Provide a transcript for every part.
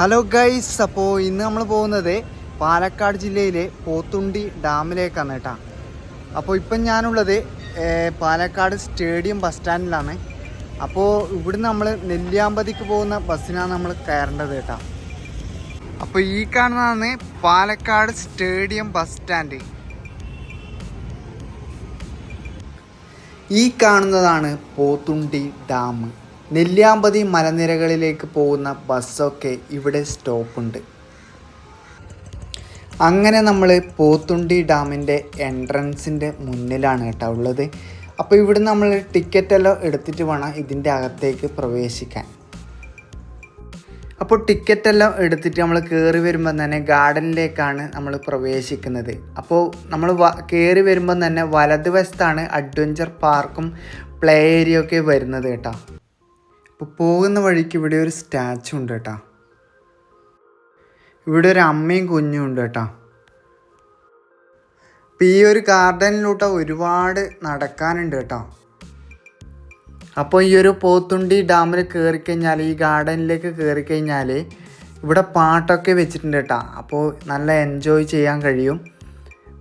Hello guys അപ്പോൾ ഇന്ന് നമ്മൾ പോകുന്നത് പാലക്കാട് ജില്ലയിലെ പോത്തുണ്ടി ഡാമിലേക്കാണ് കേട്ടോ. അപ്പോൾ ഇപ്പം ഞാനുള്ളത് പാലക്കാട് സ്റ്റേഡിയം ബസ് സ്റ്റാൻഡിലാണ് അപ്പോൾ ഇവിടുന്ന് നമ്മൾ നെല്ലിയാമ്പതിക്ക് പോകുന്ന ബസ്സിനാണ് നമ്മൾ കയറേണ്ടത് കേട്ടോ. അപ്പോൾ ഈ കാണുന്നതാണ് പാലക്കാട് സ്റ്റേഡിയം ബസ് സ്റ്റാൻഡ് ഈ കാണുന്നതാണ് പോത്തുണ്ടി ഡാം. നെല്ലിയാമ്പതി മലനിരകളിലേക്ക് പോകുന്ന ബസ്സൊക്കെ ഇവിടെ സ്റ്റോപ്പുണ്ട്. അങ്ങനെ നമ്മൾ പോത്തുണ്ടി ഡാമിന്റെ എൻട്രൻസിന്റെ മുന്നിലാണ് കേട്ടോ ഉള്ളത്. അപ്പോൾ ഇവിടെ നമ്മൾ ടിക്കറ്റ് എല്ലാം എടുത്തിട്ട് വേണം ഇതിന്റെ അകത്തേക്ക് പ്രവേശിക്കാൻ. അപ്പോൾ ടിക്കറ്റ് എല്ലാം എടുത്തിട്ട് നമ്മൾ കയറി വരുമ്പോൾ തന്നെ ഗാർഡനിലേക്കാണ് നമ്മൾ പ്രവേശിക്കുന്നത്. അപ്പോൾ നമ്മൾ കയറി വരുമ്പോൾ തന്നെ വലതുവശത്താണ് അഡ്വഞ്ചർ പാർക്കും പ്ലേ ഏരിയ ഒക്കെ വരുന്നത് കേട്ടോ. അപ്പോൾ പോകുന്ന വഴിക്ക് ഇവിടെ ഒരു സ്റ്റാച്ചു ഉണ്ട് കേട്ടോ. ഇവിടെ ഒരു അമ്മയും കുഞ്ഞും ഉണ്ട് കേട്ടോ. അപ്പം ഈ ഒരു ഗാർഡനിലൂട്ട് ഒരുപാട് നടക്കാനുണ്ട് കേട്ടോ. അപ്പോൾ ഈ ഒരു പോത്തുണ്ടി ഡാമിൽ കയറിക്കഴിഞ്ഞാൽ ഈ ഗാർഡനിലേക്ക് കയറി കഴിഞ്ഞാൽ ഇവിടെ പാട്ടൊക്കെ വെച്ചിട്ടുണ്ട് കേട്ടോ. അപ്പോൾ നല്ല എൻജോയ് ചെയ്യാൻ കഴിയും.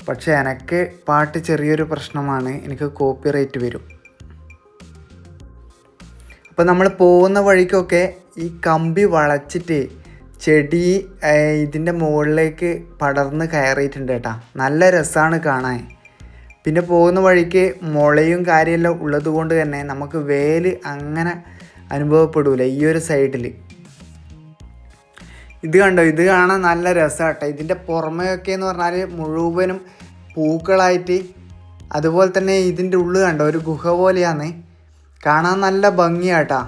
പക്ഷേ എനിക്ക് പാട്ട് ചെറിയൊരു പ്രശ്നമാണ്. എനിക്ക് കോപ്പി റേറ്റ് വരും. അപ്പോൾ നമ്മൾ പോകുന്ന വഴിക്കൊക്കെ ഈ കമ്പി വളച്ചിട്ട് ചെടി ഇതിന്റെ മുകളിലേക്ക് പടർന്ന് കയറിയിട്ടുണ്ട് കേട്ടോ. നല്ല രസമാണ് കാണാൻ. പിന്നെ പോകുന്ന വഴിക്ക് മുളയും കാര്യമെല്ലാം ഉള്ളത് കൊണ്ട് തന്നെ നമുക്ക് വേൽ അങ്ങനെ അനുഭവപ്പെടില്ല ഈ ഒരു സൈഡിൽ. ഇത് കണ്ടോ? ഇത് കാണാൻ നല്ല രസമാട്ടോ ഇതിന്റെ പുറമെയൊക്കെ എന്ന് പറഞ്ഞാൽ മുഴുവനും പൂക്കളായിട്ട് അതുപോലെ തന്നെ ഇതിന്റെ ഉള്ളിൽ കണ്ടോ? ഒരു ഗുഹ പോലെയാണ്. കാണാൻ നല്ല ഭംഗിയാട്ടാ.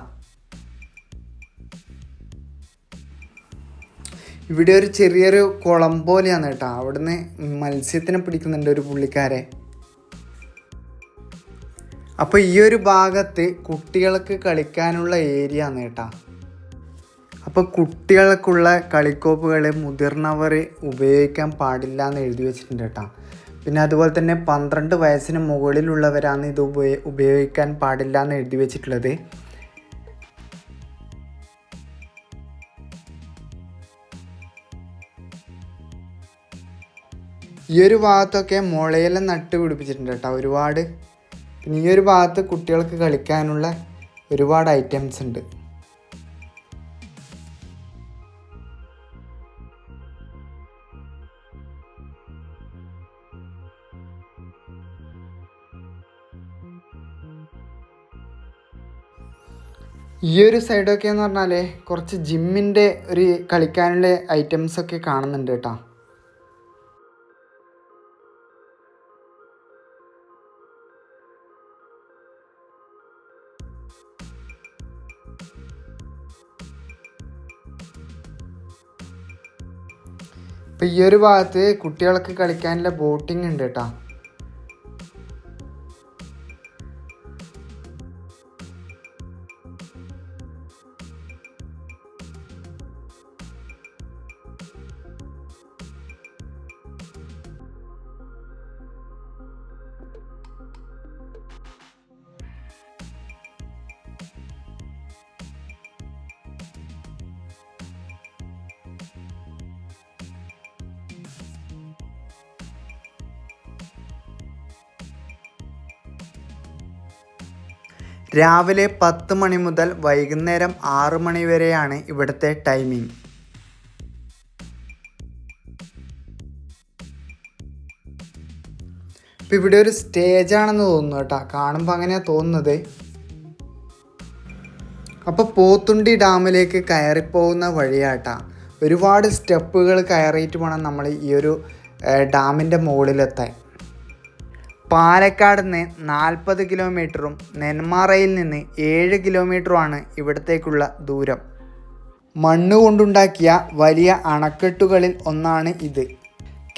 ഇവിടെ ഒരു ചെറിയൊരു കുളം പോലെയാണ് കേട്ടോ. അവിടുന്ന് മത്സ്യത്തിനെ പിടിക്കുന്നുണ്ട് ഒരു പുള്ളിക്കാരെ. അപ്പോൾ ഈ ഒരു ഭാഗത്ത് കുട്ടികൾക്ക് കളിക്കാനുള്ള ഏരിയ ആണ് കേട്ടോ. അപ്പോൾ കുട്ടികൾക്കുള്ള കളിക്കോപ്പുകൾ മുതിർന്നവർ ഉപയോഗിക്കാൻ പാടില്ല എന്ന് എഴുതി വെച്ചിട്ടുണ്ട് കേട്ടോ. പിന്നെ അതുപോലെ തന്നെ പന്ത്രണ്ട് വയസ്സിന് മുകളിലുള്ളവരാണ് ഇത് ഉപയോ ഉപയോഗിക്കാൻ പാടില്ല എന്ന് എഴുതി വെച്ചിട്ടുള്ളത്. ഈ ഒരു ഭാഗത്തൊക്കെ മുളയെല്ലാം നട്ട് പിടിപ്പിച്ചിട്ടുണ്ട് കേട്ടോ ഒരുപാട്. പിന്നെ ഈ ഒരു ഭാഗത്ത് കുട്ടികൾക്ക് കളിക്കാനുള്ള ഒരുപാട് ഐറ്റംസ് ഉണ്ട്. ഈ ഒരു സൈഡൊക്കെ എന്ന് പറഞ്ഞാൽ കുറച്ച് ജിമ്മിന്റെ ഒരു കളിക്കാനുള്ള ഐറ്റംസ് ഒക്കെ കാണുന്നുണ്ട് കേട്ടോ. ഇപ്പം ഈ ഒരു ഭാഗത്ത് കുട്ടികൾക്ക് കളിക്കാനുള്ള ബോട്ടിംഗ് ഉണ്ട് കേട്ടോ. രാവിലെ പത്ത് മണി മുതൽ വൈകുന്നേരം ആറ് മണി വരെയാണ് ഇവിടുത്തെ ടൈമിംഗ് ഇപ്പം ഇവിടെ ഒരു സ്റ്റേജ് ആണെന്ന് തോന്നുന്നു കേട്ടോ. കാണുമ്പോൾ അങ്ങനെയാണ് തോന്നുന്നത്. അപ്പോൾ പോത്തുണ്ടി ഡാമിലേക്ക് കയറിപ്പോകുന്ന വഴിയാട്ടാ ഒരുപാട് സ്റ്റെപ്പുകൾ കയറിയിട്ട് വേണം നമ്മൾ ഈ ഒരു ഡാമിന്റെ മുകളിലെത്താൻ. പാലക്കാട് നിന്ന് നാൽപ്പത് കിലോമീറ്ററും നെന്മാറയിൽ നിന്ന് ഏഴ് കിലോമീറ്ററുമാണ് ഇവിടത്തേക്കുള്ള ദൂരം. മണ്ണ് കൊണ്ടുണ്ടാക്കിയ വലിയ അണക്കെട്ടുകളിൽ ഒന്നാണ് ഇത്.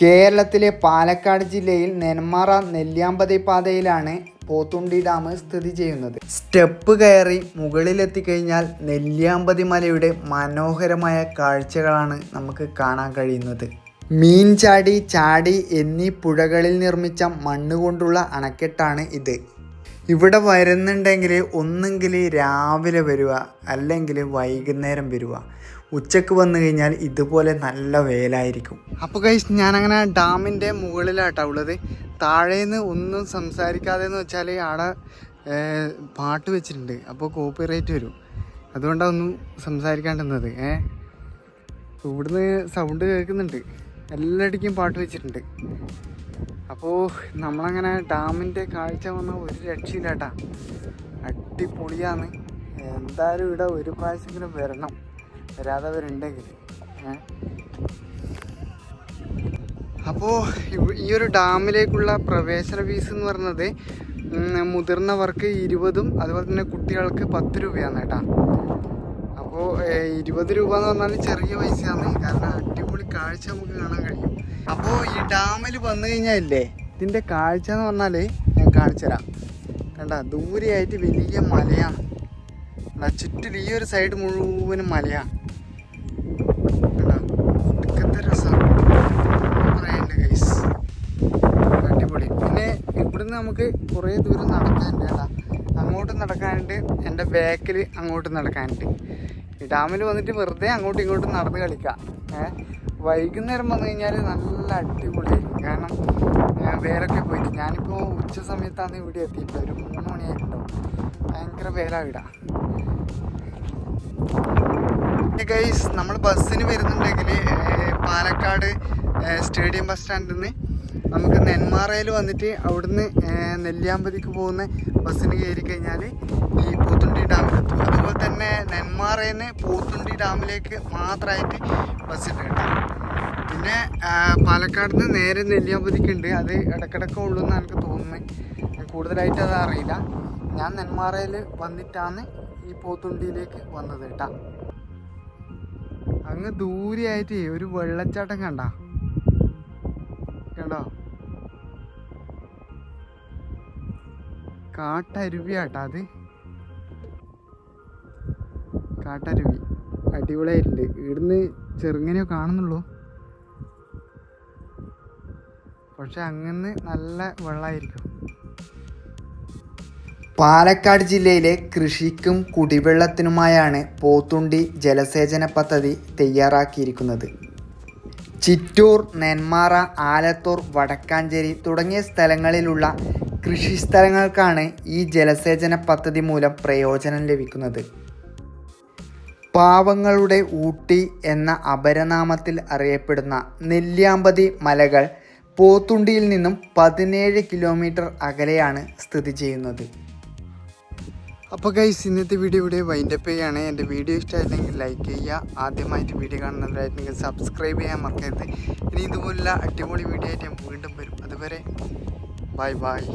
കേരളത്തിലെ പാലക്കാട് ജില്ലയിൽ നെന്മാറ നെല്ലിയാമ്പതി പാതയിലാണ് പോത്തുണ്ടി ഡാം സ്ഥിതി ചെയ്യുന്നത്. സ്റ്റെപ്പ് കയറി മുകളിലെത്തിക്കഴിഞ്ഞാൽ നെല്ലിയാമ്പതി മലയുടെ മനോഹരമായ കാഴ്ചകളാണ് നമുക്ക് കാണാൻ കഴിയുന്നത്. മീൻ ചാടി എന്നീ പുഴകളിൽ നിർമ്മിച്ച മണ്ണുകൊണ്ടുള്ള അണക്കെട്ടാണ് ഇത്. ഇവിടെ വരുന്നുണ്ടെങ്കിൽ ഒന്നെങ്കിൽ രാവിലെ വരിക അല്ലെങ്കിൽ വൈകുന്നേരം വരിക. ഉച്ചയ്ക്ക് വന്നു കഴിഞ്ഞാൽ ഇതുപോലെ നല്ല വേലായിരിക്കും. അപ്പോൾ കഴിച്ച് ഞാനങ്ങനെ ഡാമിന്റെ മുകളിലാട്ടോ ഉള്ളത്. താഴേന്ന് ഒന്നും സംസാരിക്കാതെ എന്ന് വെച്ചാൽ ആടെ പാട്ട് വെച്ചിട്ടുണ്ട്. അപ്പോൾ കോപ്പി റേറ്റ് വരും. അതുകൊണ്ടാണ് ഒന്നും സംസാരിക്കാണ്ടിരുന്നത്. ഏ? ഇവിടുന്ന് സൗണ്ട് കേൾക്കുന്നുണ്ട്. എല്ലായിടയ്ക്കും പാട്ട് വെച്ചിട്ടുണ്ട്. അപ്പോൾ നമ്മളങ്ങനെ ഡാമിന്റെ കാഴ്ച വന്ന ഒരു രക്ഷയില്ല കേട്ടാ അടിപൊളിയാണ്. എന്തായാലും ഇവിടെ ഒരു പ്രാവശ്യമെങ്കിലും വരണം. വരാതെ വരുന്നുണ്ടെങ്കിൽ ഏ അപ്പോൾ ഈ ഒരു ഡാമിലേക്കുള്ള പ്രവേശന ഫീസ് എന്ന് പറയുന്നത് മുതിർന്നവർക്ക് ഇരുപതും അതുപോലെ തന്നെ കുട്ടികൾക്ക് പത്ത് രൂപയാണ് കേട്ടാ. അപ്പോൾ ഇരുപത് രൂപ എന്ന് പറഞ്ഞാൽ ചെറിയ പൈസയാണ്. കാരണം അടിപൊളി കാഴ്ച നമുക്ക് കാണാൻ കഴിയും. അപ്പോൾ ഈ ഡാമിൽ വന്നു കഴിഞ്ഞാൽ ഇല്ലേ ഇതിന്റെ കാഴ്ച എന്ന് പറഞ്ഞാൽ ഞാൻ കാണിച്ചു തരാം. കണ്ട ദൂരെയായിട്ട് വലിയ മലയാണ്. കണ്ട ചുറ്റിലും ഈ ഒരു സൈഡ് മുഴുവനും മലയാണ്. നമുക്ക് കുറേ ദൂരം നടക്കാനുണ്ട് കേട്ടോ അങ്ങോട്ട് നടക്കാനുണ്ട് എന്റെ ബാക്കിൽ അങ്ങോട്ട് നടക്കാനുണ്ട്. ഡാമിൽ വന്നിട്ട് വെറുതെ അങ്ങോട്ടും ഇങ്ങോട്ടും നടന്ന് കളിക്കാം. ഏഹ് വൈകുന്നേരം വന്നു കഴിഞ്ഞാൽ നല്ല അടിപൊളിയായിരിക്കും. കാരണം വേലൊക്കെ പോയിട്ട് ഞാനിപ്പോൾ ഉച്ച സമയത്താണ് ഇവിടെ എത്തിയിട്ട് ഒരു മൂന്ന് മണിയായിട്ടുണ്ടാവും. ഭയങ്കര വേല ഇവിടെ. ഗൈസ് നമ്മൾ ബസ്സിന് വരുന്നുണ്ടെങ്കിൽ പാലക്കാട് സ്റ്റേഡിയം ബസ് സ്റ്റാൻഡിൽ നിന്ന് നമുക്ക് നെന്മാറയിൽ വന്നിട്ട് അവിടുന്ന് നെല്ലിയാമ്പതിക്ക് പോകുന്ന ബസ്സിന് കയറി കഴിഞ്ഞാൽ ഈ പോത്തുണ്ടി ഡാമിലെത്തും അതുപോലെ തന്നെ നെന്മാറയിൽ നിന്ന് പോത്തുണ്ടി ഡാമിലേക്ക് മാത്രമായിട്ട് ബസ്സുണ്ട് കേട്ടോ പിന്നെ പാലക്കാട് നിന്ന് നേരെ നെല്ലിയാമ്പതിക്ക് ഉണ്ട് അത് ഇടക്കിടക്ക് ഉള്ളൂ എന്നാണ് എനിക്ക് തോന്നുന്നത്. കൂടുതലായിട്ട് അത് അറിയില്ല. ഞാൻ നെന്മാറയിൽ വന്നിട്ടാണ് ഈ പോത്തുണ്ടിയിലേക്ക് വന്നത് കേട്ടാ. അങ്ങ് ദൂരെയായിട്ട് ഒരു വെള്ളച്ചാട്ടം കണ്ട. കണ്ടോ? കാട്ടരുവിയാട്ടാ അത്. കാട്ടരുവി. അടിപൊളിയായിട്ടുണ്ട്. ഇവിടുന്ന് ചെറുങ്ങനെയോ കാണുന്നുള്ളൂ. പക്ഷെ അങ്ങനെ നല്ല വെള്ളമായിരിക്കും പാലക്കാട് ജില്ലയിലെ കൃഷിക്കും കുടിവെള്ളത്തിനുമായാണ് പോത്തുണ്ടി ജലസേചന പദ്ധതി തയ്യാറാക്കിയിരിക്കുന്നത്. ചിറ്റൂർ നെന്മാറ ആലത്തൂർ വടക്കാഞ്ചേരി തുടങ്ങിയ സ്ഥലങ്ങളിലുള്ള കൃഷിസ്ഥലങ്ങൾക്കാണ് ഈ ജലസേചന പദ്ധതി മൂലം പ്രയോജനം ലഭിക്കുന്നത്. പാവങ്ങളുടെ ഊട്ടി എന്ന അപരനാമത്തിൽ അറിയപ്പെടുന്ന നെല്ലിയാമ്പതി മലകൾ പോത്തുണ്ടിയിൽ നിന്നും പതിനേഴ് കിലോമീറ്റർ അകലെയാണ് സ്ഥിതി ചെയ്യുന്നത്. അപ്പോൾ ഗൈസ് ഇന്നത്തെ വീഡിയോ ഇവിടെ വൈൻഡപ്പ് ചെയ്യുകയാണ് എന്റെ വീഡിയോ ഇഷ്ടമായിട്ടെങ്കിൽ ലൈക്ക് ചെയ്യുക. ആദ്യമായിട്ട് വീഡിയോ കാണുന്നവരായിട്ടുണ്ടെങ്കിൽ സബ്സ്ക്രൈബ് ചെയ്യാൻ മറക്കരുത്. ഇനി ഇതുപോലുള്ള അടിപൊളി വീഡിയോ ആയിട്ട് ഞാൻ വീണ്ടും വരും. അതുവരെ Bye, bye.